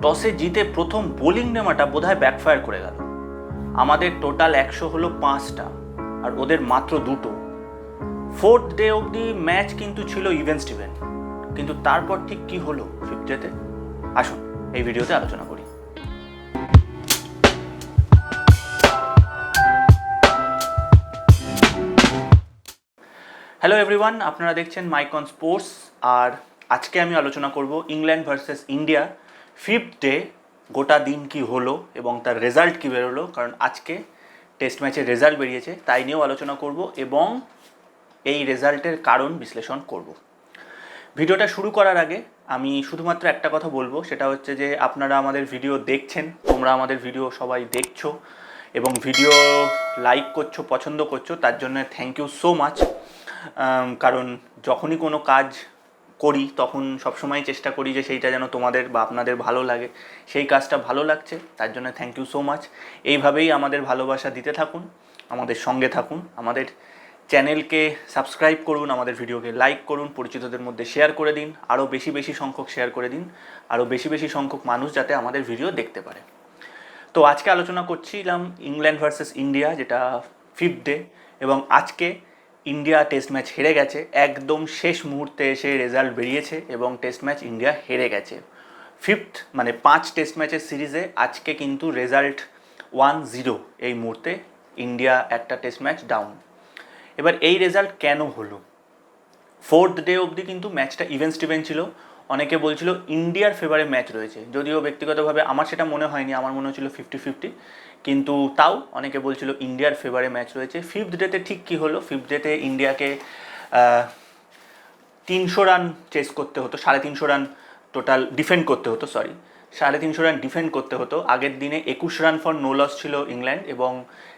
টসে জিতে প্রথম বোলিং নেওয়াটা বোধহয় ব্যাকফায়ার করে গেল। আমাদের টোটাল একশো হলো পাঁচটা, আর ওদের মাত্র দুটো। ফোর্থ ডে অবধি ম্যাচ কিন্তু ছিল ইভেন স্টিভেন কিন্তু তারপর ঠিক কি হলো ফিফথ ডেতে আসুন, এই ভিডিওতে আলোচনা করি। হ্যালো এভরিওয়ান আপনারা দেখছেন মাইকন স্পোর্টস আর আজকে আমি আলোচনা করব England versus India fifth day গোটা দিন কি হলো এবং তার রেজাল্ট কী বেরোলো? কারণ আজকে টেস্ট ম্যাচের রেজাল্ট বেরিয়েছে, তাই নিয়েও আলোচনা করব এবং এই রেজাল্টের কারণ বিশ্লেষণ করব। ভিডিওটা শুরু করার আগে আমি শুধুমাত্র একটা কথা বলব, সেটা হচ্ছে যে আপনারা আমাদের ভিডিও দেখছেন, তোমরা আমাদের ভিডিও সবাই দেখছ এবং ভিডিও লাইক করছ, পছন্দ করছ, তার জন্য থ্যাংক ইউ সো মাচ কারণ যখনই কোনো কাজ করি, তখন সবসময় চেষ্টা করি যে সেইটা যেন তোমাদের বা আপনাদের ভালো লাগে। সেই কাজটা ভালো লাগছে, তার জন্য থ্যাংক ইউ সো মাচ এইভাবেই আমাদের ভালোবাসা দিতে থাকুন, আমাদের সঙ্গে থাকুন, আমাদের চ্যানেলকে সাবস্ক্রাইব করুন, আমাদের ভিডিওকে লাইক করুন, পরিচিতদের মধ্যে শেয়ার করে দিন আরও বেশি বেশি সংখ্যক শেয়ার করে দিন আরও বেশি বেশি সংখ্যক মানুষ যাতে আমাদের ভিডিও দেখতে পারে। তো আজকে আলোচনা করছিলাম ইংল্যান্ড ভার্সেস ইন্ডিয়া যেটা ফিফথ ডে এবং আজকে ইন্ডিয়া টেস্ট ম্যাচ হেরে গেছে। একদম শেষ মুহূর্তে এসে রেজাল্ট বেরিয়েছে এবং টেস্ট ম্যাচ ইন্ডিয়া হেরে গেছে। ফিফথ মানে পাঁচ টেস্ট ম্যাচের সিরিজে আজকে কিন্তু রেজাল্ট ওয়ান জিরো এই মুহূর্তে ইন্ডিয়া একটা টেস্ট ম্যাচ ডাউন এবার এই রেজাল্ট কেন হলো? ফোর্থ ডে অবধি কিন্তু ম্যাচটা ইভেন্ট স্টিভেন ছিল। অনেকে বলছিল ইন্ডিয়ার ফেভারে ম্যাচ রয়েছে। যদিও ব্যক্তিগতভাবে আমার সেটা মনে হয়নি, আমার মনে হচ্ছিল ফিফটি ফিফটি কিন্তু তাও অনেকে বলছিল ইন্ডিয়ার ফেভারে ম্যাচ রয়েছে। ফিফথ ডেতে ঠিক কী হলো? ফিফথ ডেতে ইন্ডিয়াকে তিনশো রান চেস করতে হতো, সাড়ে তিনশো রান টোটাল ডিফেন্ড করতে হতো সরি সাড়ে তিনশো রান ডিফেন্ড করতে হতো। আগের দিনে একুশ রান ফর নো লস ছিল ইংল্যান্ড এবং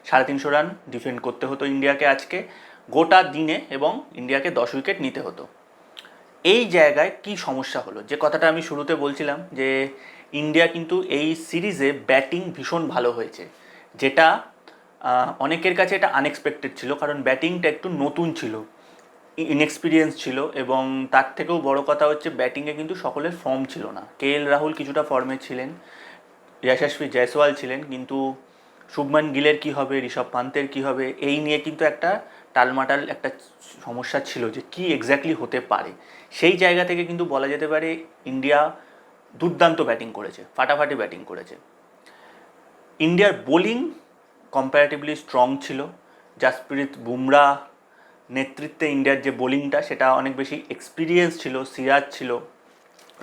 সাড়ে তিনশো রান ডিফেন্ড করতে হতো ইন্ডিয়াকে আজকে। গোটা দিনে এবং ইন্ডিয়াকে দশ উইকেট নিতে হতো। এই জায়গায় কি সমস্যা হলো? যে কথাটা আমি শুরুতে বলছিলাম যে ইন্ডিয়া কিন্তু এই সিরিজে ব্যাটিং ভীষণ ভালো হয়েছে। যেটা অনেকের কাছে এটা আনএক্সপেক্টেড ছিল, কারণ ব্যাটিংটা একটু নতুন ছিল ইনএক্সপিরিয়েন্স ছিল এবং তার থেকেও বড় কথা হচ্ছে ব্যাটিংয়ে কিন্তু সকলের ফর্ম ছিল না। কে এল রাহুল কিছুটা ফর্মে ছিলেন, যশস্বী জয়সওয়াল ছিলেন, কিন্তু শুভমান গিলের কি হবে, ঋষভ পান্তের কি হবে, এই নিয়ে কিন্তু একটা টালমাটাল একটা সমস্যা ছিল যে কি এক্স্যাক্টলি হতে পারে। সেই জায়গা থেকে কিন্তু বলা যেতে পারে ইন্ডিয়া দুর্দান্ত ব্যাটিং করেছে, ফাটাফাটি ব্যাটিং করেছে। ইন্ডিয়ার বোলিং কম্পারেটিভলি স্ট্রং ছিল, জাসপ্রীত বুমরা নেতৃত্বে ইন্ডিয়ার যে বোলিংটা সেটা অনেক বেশি এক্সপিরিয়েন্স ছিল, সিরাজ ছিল,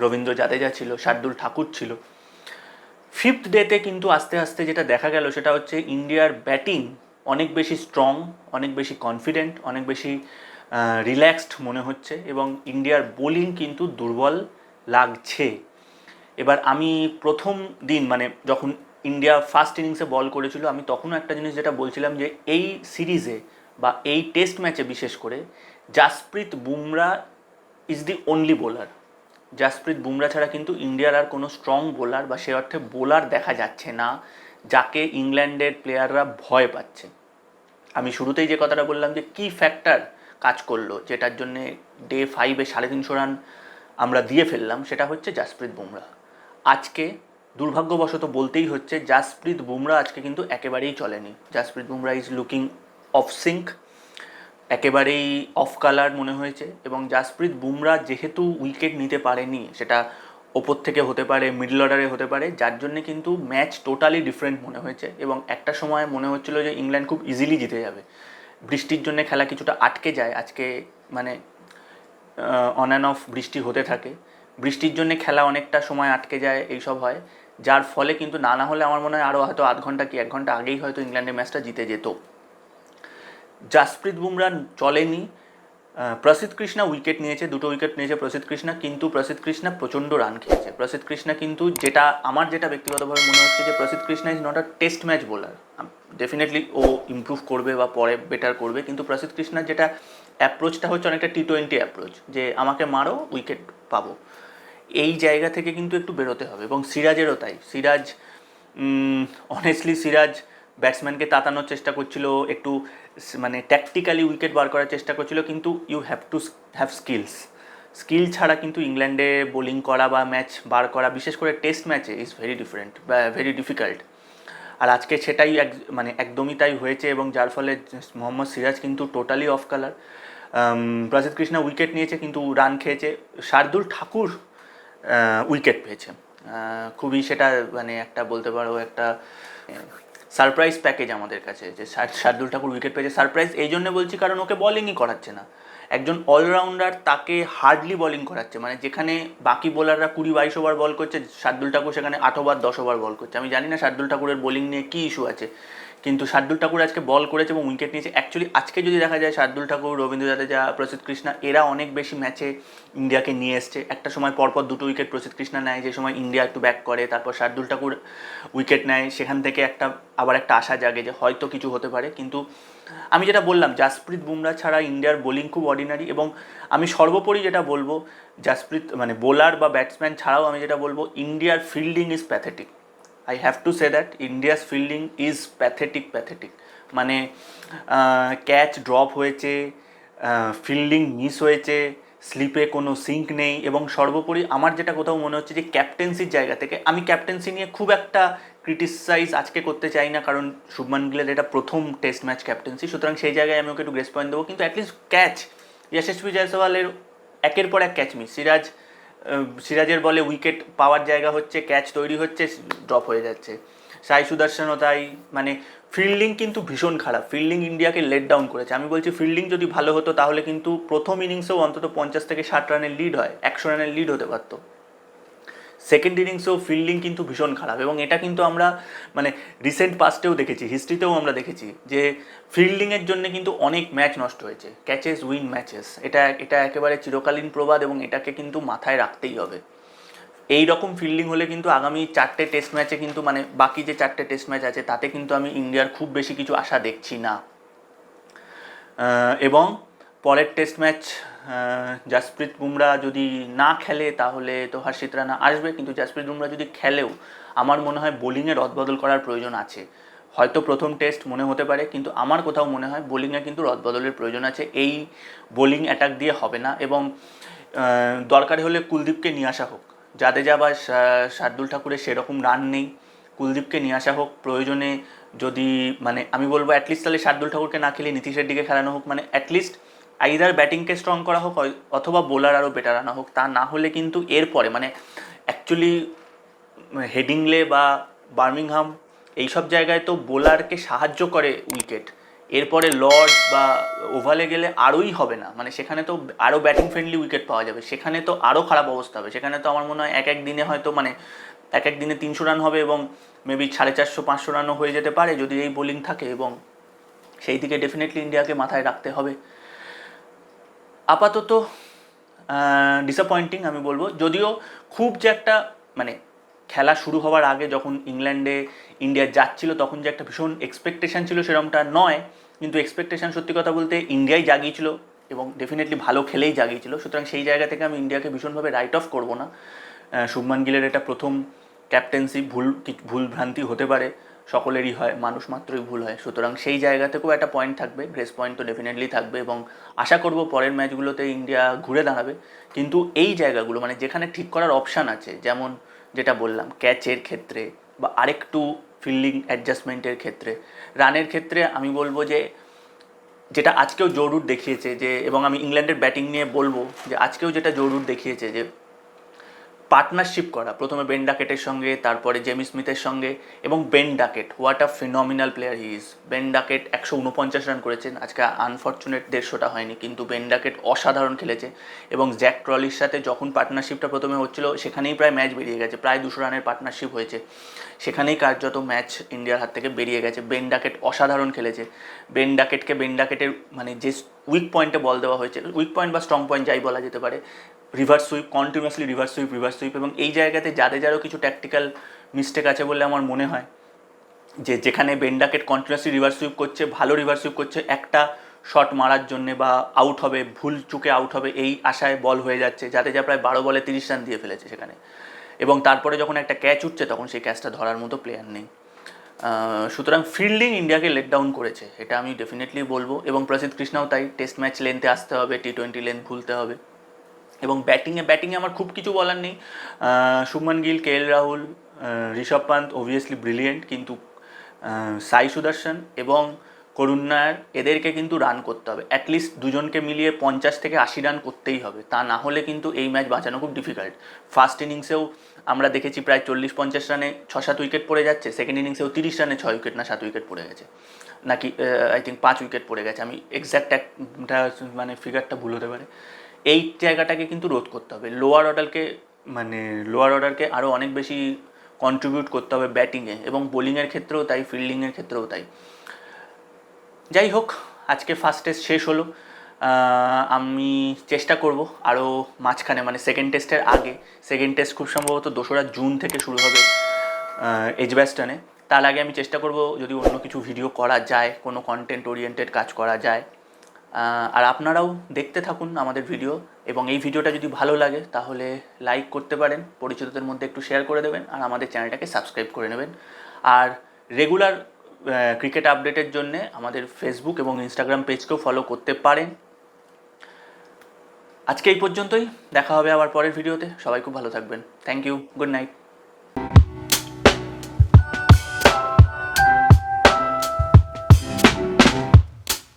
রবীন্দ্র জাদেজা ছিল, শার্দুল ঠাকুর ছিল। ফিফথ ডেতে কিন্তু আস্তে আস্তে যেটা দেখা গেল সেটা হচ্ছে ইন্ডিয়ার ব্যাটিং অনেক বেশি স্ট্রং অনেক বেশি কনফিডেন্ট অনেক বেশি রিল্যাক্সড মনে হচ্ছে এবং ইন্ডিয়ার বোলিং কিন্তু দুর্বল লাগছে। এবার আমি প্রথম দিন মানে যখন ইন্ডিয়া ফার্স্ট ইনিংসে বল করেছিল, আমি তখনও একটা জিনিস যেটা বলছিলাম যে এই সিরিজে বা এই টেস্ট ম্যাচে বিশেষ করে Jasprit Bumrah is the only bowler Jasprit Bumrah ছাড়া কিন্তু ইন্ডিয়ার আর কোনো স্ট্রং বোলার বা সে অর্থে বোলার দেখা যাচ্ছে না, যাকে ইংল্যান্ডের প্লেয়াররা ভয় পাচ্ছে। আমি শুরুতেই যে কথাটা বললাম যে কি ফ্যাক্টর কাজ করল, যেটার জন্যে ডে ফাইভে সাড়ে তিনশো রান আমরা দিয়ে ফেললাম, সেটা হচ্ছে জাসপ্রীত বুমরা। আজকে দুর্ভাগ্যবশত বলতেই হচ্ছে, জাসপ্রীত বুমরা আজকে কিন্তু একেবারেই চলেনি। Jasprit Bumrah is looking off sync একেবারেই অফ কালার মনে হয়েছে এবং জাসপ্রীত বুমরা যেহেতু উইকেট নিতে পারেনি, সেটা ওপর থেকে হতে পারে মিডল অর্ডারে হতে পারে, যার জন্য কিন্তু ম্যাচ টোটালি ডিফারেন্ট মনে হয়েছে এবং একটা সময় মনে হচ্ছিল যে ইংল্যান্ড খুব ইজিলি জিতে যাবে। বৃষ্টির জন্য খেলা কিছুটা আটকে যায়, আজকে মানে অন অ্যান্ড অফ বৃষ্টি হতে থাকে। বৃষ্টির জন্য খেলা অনেকটা সময় আটকে যায়, এইসব হয়। যার ফলে কিন্তু না না হলে আমার মনে হয় আরও হয়তো আধ ঘণ্টা কি এক ঘণ্টা আগেই হয়তো ইংল্যান্ডের ম্যাচটা জিতে যেত। জাসপ্রীত বুমরা চলেনি। প্রসিদ্ধ কৃষ্ণা উইকেট নিয়েছে, দুটো উইকেট নিয়েছে প্রসিদ্ধ কৃষ্ণা, কিন্তু প্রসিদ্ধ কৃষ্ণা প্রচণ্ড রান খেয়েছে। প্রসিদ্ধ কৃষ্ণা কিন্তু যেটা আমার যেটা ব্যক্তিগতভাবে মনে হচ্ছে যে Prasidh Krishna is not a test match bowler definitely O improve করবে বা পরে বেটার করবে, কিন্তু প্রসিদ্ধ কৃষ্ণার যেটা অ্যাপ্রোচটা হচ্ছে অনেকটা টি টোয়েন্টি অ্যাপ্রোচ যে আমাকে মারো উইকেট পাবো। এই জায়গা থেকে কিন্তু একটু বেরোতে হবে এবং সিরাজেরও তাই। সিরাজ অনেস্টলি সিরাজ ব্যাটসম্যানকে তাতানোর চেষ্টা করছিল, একটু মানে ট্যাকটিক্যালি উইকেট বার করার চেষ্টা করছিল, কিন্তু you have to have skills skill ছাড়া কিন্তু ইংল্যান্ডে বোলিং করা বা ম্যাচ বার করা, বিশেষ করে টেস্ট ম্যাচে is very different very difficult আর আজকে সেটাই এক মানে একদমই তাই হয়েছে এবং যার ফলে মোহাম্মদ সিরাজ কিন্তু টোটালি অফ কালার প্রসিদ্ধ কৃষ্ণা উইকেট নিয়েছে, কিন্তু রান খেয়েছে। শার্দুল ঠাকুর উইকেট পেয়েছে। খুবই সেটা মানে একটা বলতে পারো একটা সারপ্রাইজ প্যাকেজ আমাদের কাছে, যে শার- শার্দুল ঠাকুর উইকেট পেয়েছে। সারপ্রাইজ এই জন্য বলছি কারণ ওকে বলিংই করাচ্ছে না। একজন অলরাউন্ডার তাকে হার্ডলি বলিং করাচ্ছে। মানে যেখানে বাকি বোলাররা কুড়ি বাইশ ওভার বল করছে, শার্দুল ঠাকুর সেখানে আট ওভার দশ ওভার বল করছে। আমি জানি না শার্দুল ঠাকুরের বোলিং নিয়ে কী ইস্যু আছে। কিন্তু শার্দুল ঠাকুর আজকে বল করেছে এবং উইকেট নিয়েছে। অ্যাকচুয়ালি আজকে যদি দেখা যায় শার্দুল ঠাকুর, রবীন্দ্র জাদেজা, প্রসিদ্ধ কৃষ্ণা, এরা অনেক বেশি ম্যাচে ইন্ডিয়াকে নিয়ে এসছে। একটা সময় পরপর দুটো উইকেট প্রসিদ্ধ কৃষ্ণা নেয়, যে সময় ইন্ডিয়া একটু ব্যাক করে, তারপর শার্দুল ঠাকুর উইকেট নেয়। সেখান থেকে একটা, আবার একটা আশা জাগে যে হয়তো কিছু হতে পারে। কিন্তু আমি যেটা বললাম, জাসপ্রীত বুমরা ছাড়া ইন্ডিয়ার বোলিং খুব অর্ডিনারি এবং আমি সর্বোপরি যেটা বলব, জাসপ্রীত মানে বোলার বা ব্যাটসম্যান ছাড়াও আমি যেটা বলব, ইন্ডিয়ার fielding is pathetic I have to say that India's fielding is pathetic pathetic মানে ক্যাচ ড্রপ হয়েছে ফিল্ডিং মিস হয়েছে স্লিপে কোনো সিঙ্ক নেই এবং সর্বোপরি আমার যেটা কোথাও মনে হচ্ছে যে ক্যাপ্টেন্সির জায়গা থেকে আমি ক্যাপ্টেন্সি নিয়ে খুব একটা ক্রিটিসাইজ আজকে করতে চাই না কারণ শুভমান গিলের এটা প্রথম টেস্ট ম্যাচ ক্যাপ্টেন্সি সুতরাং সেই জায়গায় আমি ওকে একটু গ্রেস পয়েন্ট দেবো। কিন্তু অ্যাটলিস্ট ক্যাচ যশস্বী জয়সওয়ালের একের পর এক ক্যাচ মিস সিরাজ সিরাজের বলে উইকেট পাওয়ার জায়গা হচ্ছে ক্যাচ তৈরি হচ্ছে ড্রপ হয়ে যাচ্ছে। সাই সুদর্শনও তাই মানে ফিল্ডিং কিন্তু ভীষণ খারাপ। ফিল্ডিং ইন্ডিয়াকে লেট ডাউন করেছে। আমি বলছি ফিল্ডিং যদি ভালো হতো, তাহলে কিন্তু প্রথম ইনিংসেও অন্তত পঞ্চাশ থেকে ষাট রানের লিড হয়, একশো রানের লিড হতে পারতো। সেকেন্ড ইনিংসেও ফিল্ডিং কিন্তু ভীষণ খারাপ এবং এটা কিন্তু আমরা মানে রিসেন্ট পাস্টেও দেখেছি হিস্ট্রিতেও আমরা দেখেছি যে ফিল্ডিংয়ের জন্য কিন্তু অনেক ম্যাচ নষ্ট হয়েছে ক্যাচেস উইন ম্যাচেস এটা এটা একেবারে চিরকালীন প্রবাদ এবং এটাকে কিন্তু মাথায় রাখতেই হবে। এই রকম ফিল্ডিং হলে কিন্তু আগামী চারটে টেস্ট ম্যাচে কিন্তু মানে বাকি যে চারটে টেস্ট ম্যাচ আছে, তাতে কিন্তু আমি ইন্ডিয়ার খুব বেশি কিছু আশা দেখছি না। এবং পরের টেস্ট ম্যাচ জাসপ্রীত বুমরা যদি না খেলে, তাহলে তো হর্ষিত রানা আসবে। কিন্তু জাসপ্রীত বুমরা যদি খেলেও, আমার মনে হয় বোলিংয়ে রদবদল করার প্রয়োজন আছে। হয়তো প্রথম টেস্ট মনে হতে পারে, কিন্তু আমার কোথাও মনে হয় বোলিংয়ে কিন্তু রদবদলের প্রয়োজন আছে। এই বোলিং অ্যাটাক দিয়ে হবে না এবং দরকার হলে কুলদীপকে নিয়ে আসা হোক। জাদেজা বা শার্দুল ঠাকুরের সেরকম রান নেই। কুলদীপকে নিয়ে আসা হোক। প্রয়োজনে যদি মানে আমি বলব অ্যাটলিস্ট তাহলে শার্দুল ঠাকুরকে না খেলে নীতিশের দিকে খেলানো হোক। মানে অ্যাটলিস্ট আইদার ব্যাটিংকে স্ট্রং করা হোক অথবা বোলার আরও বেটার আনা হোক, তা না হলে কিন্তু এরপরে মানে অ্যাকচুয়ালি হেডিংলে বা বার্মিংহাম এইসব জায়গায় তো বোলারকে সাহায্য করে উইকেট এরপরে লর্ডস বা ওভালে গেলে আরোই হবে না। মানে সেখানে তো আরও ব্যাটিং ফ্রেন্ডলি উইকেট পাওয়া যাবে। সেখানে তো আরও খারাপ অবস্থা হবে। সেখানে তো আমার মনে হয় এক এক দিনে হয়তো মানে এক এক দিনে তিনশো রান হবে এবং মেবি সাড়ে চারশো, পাঁচশো রানও হয়ে যেতে পারে যদি এই বোলিং থাকে এবং সেই দিকে ডেফিনেটলি ইন্ডিয়াকে মাথায় রাখতে হবে। আপাতত ডিসঅ্যাপয়েন্টিং আমি বলব। যদিও খুব যে একটা মানে খেলা শুরু হওয়ার আগে যখন ইংল্যান্ডে ইন্ডিয়া যাচ্ছিল, তখন যে একটা ভীষণ এক্সপেকটেশন ছিল সেরকমটা নয়। কিন্তু এক্সপেকটেশন সত্যি কথা বলতে ইন্ডিয়াই জাগিয়েছিল এবং ডেফিনেটলি ভালো খেলেই জাগিয়েছিল। সুতরাং সেই জায়গা থেকে আমি ইন্ডিয়াকে ভীষণভাবে রাইট অফ করব না। শুভমান গিলের এটা প্রথম ক্যাপ্টেন্সি ভুল ভুল ভ্রান্তি হতে পারে। সকলেরই হয়, মানুষ মাত্রই ভুল হয়। সুতরাং সেই জায়গা থেকেও একটা পয়েন্ট থাকবে গ্রেস পয়েন্ট তো ডেফিনেটলি থাকবে এবং আশা করব পরের ম্যাচগুলোতে ইন্ডিয়া ঘুরে দাঁড়াবে। কিন্তু এই জায়গাগুলো মানে যেখানে ঠিক করার অপশান আছে, যেমন যেটা বললাম ক্যাচের ক্ষেত্রে বা আরেকটু ফিল্ডিং অ্যাডজাস্টমেন্টের ক্ষেত্রে। রানের ক্ষেত্রে আমি বলব যে, যেটা আজকেও জরুর দেখিয়েছে যে, এবং আমি ইংল্যান্ডের ব্যাটিং নিয়ে বলব যে, আজকেও যেটা জরুর দেখিয়েছে যে পার্টনারশিপ করা। প্রথমে বেন ডাকেটের সঙ্গে, তারপরে জেমি স্মিথের সঙ্গে এবং Ben Duckett what a phenomenal player he is Ben Duckett একশো উনপঞ্চাশ রান করেছেন। আজকে আনফর্চুনেট দেড়শোটা হয়নি, কিন্তু বেন ডাকেট অসাধারণ খেলেছে এবং জ্যাক ট্রলির সাথে যখন পার্টনারশিপটা প্রথমে হচ্ছিল, সেখানেই প্রায় ম্যাচ বেরিয়ে গেছে, প্রায় দুশো রানের পার্টনারশিপ হয়েছে। সেখানেই কার্যত ম্যাচ ইন্ডিয়ার হাত থেকে বেরিয়ে গেছে। বেন ডাকেট অসাধারণ খেলেছে। বেন ডাকেটকে বেন ডাকেটের মানে যে উইক পয়েন্টে বল দেওয়া হয়েছে উইক পয়েন্ট বা স্ট্রং পয়েন্ট যাই বলা যেতে পারে reverse sweep continuously reverse sweep reverse sweep এবং এই জায়গাতে যাদের যারও কিছু ট্যাকটিক্যাল মিস্টেক আছে বলে আমার মনে হয়, যে যেখানে বেন্ডাকেট কন্টিনিউয়াসলি রিভার্স সুইপ করছে, ভালো রিভার্স সুইপ করছে, একটা শট মারার জন্য বা আউট হবে, ভুল চুকে আউট হবে, এই আশায় বল হয়ে যাচ্ছে, যাতে যা প্রায় বারো বলে তিরিশ রান দিয়ে ফেলেছে সেখানে। এবং তারপরে যখন একটা ক্যাচ উঠছে, তখন সেই ক্যাচটা ধরার মতো প্লেয়ার নেই। সুতরাং ফিল্ডিং ইন্ডিয়াকে লেট ডাউন করেছে, এটা আমি ডেফিনেটলি বলব এবং প্রসিদ্ধ কৃষ্ণাও তাই টেস্ট ম্যাচ লেন্থে আসতে হবে টি টোয়েন্টি লেন্থ ভুলতে হবে। এবং ব্যাটিংয়ে ব্যাটিংয়ে আমার খুব কিছু বলার নেই। Shubman Gill, K L Rahul Rishabh Pant obviously brilliant কিন্তু সাই সুদর্শন এবং করুণ নায়ার, এদেরকে কিন্তু রান করতে হবে। অ্যাটলিস্ট দুজনকে মিলিয়ে পঞ্চাশ থেকে আশি রান করতেই হবে। তা না হলে কিন্তু এই ম্যাচ বাঁচানো খুব ডিফিকাল্ট ফার্স্ট ইনিংসেও আমরা দেখেছি প্রায় চল্লিশ, পঞ্চাশ রানে ছ সাত উইকেট পড়ে যাচ্ছে। সেকেন্ড ইনিংসেও তিরিশ রানে ছয় উইকেট না, সাত উইকেট পড়ে গেছে। নাকি আই থিঙ্ক পাঁচ উইকেট পড়ে গেছে। আমি এক্স্যাক্ট একটা মানে ফিগারটা ভুল হতে পারে। এই জায়গাটাকে কিন্তু রোধ করতে হবে। লোয়ার অর্ডারকে মানে লোয়ার অর্ডারকে আরও অনেক বেশি কন্ট্রিবিউট করতে হবে ব্যাটিংয়ে এবং বোলিংয়ের ক্ষেত্রেও তাই ফিল্ডিংয়ের ক্ষেত্রেও তাই। যাই হোক, আজকে ফার্স্ট টেস্ট শেষ হলো। আমি চেষ্টা করব আরও মাঝখানে মানে সেকেন্ড টেস্টের আগে। সেকেন্ড টেস্ট খুব সম্ভবত দোসরা জুন থেকে শুরু হবে এজব্যাস্টনে তার আগে আমি চেষ্টা করব যদি অন্য কিছু ভিডিও করা যায়, কোনো কন্টেন্ট ওরিয়েন্টেড কাজ করা যায়। আর আপনারাও দেখতে থাকুন আমাদের ভিডিও এবং এই ভিডিওটা যদি ভালো লাগে তাহলে লাইক করতে পারেন, পরিচিতদের মধ্যে একটু শেয়ার করে দেবেন আর আমাদের চ্যানেলটাকে সাবস্ক্রাইব করে নেবেন। আর রেগুলার ক্রিকেট আপডেটের জন্য আমাদের ফেসবুক এবং ইনস্টাগ্রাম পেজকেও ফলো করতে পারেন। আজকে এই পর্যন্তই, দেখা হবে আবার পরের ভিডিওতে। সবাই খুব ভালো থাকবেন। Thank you good night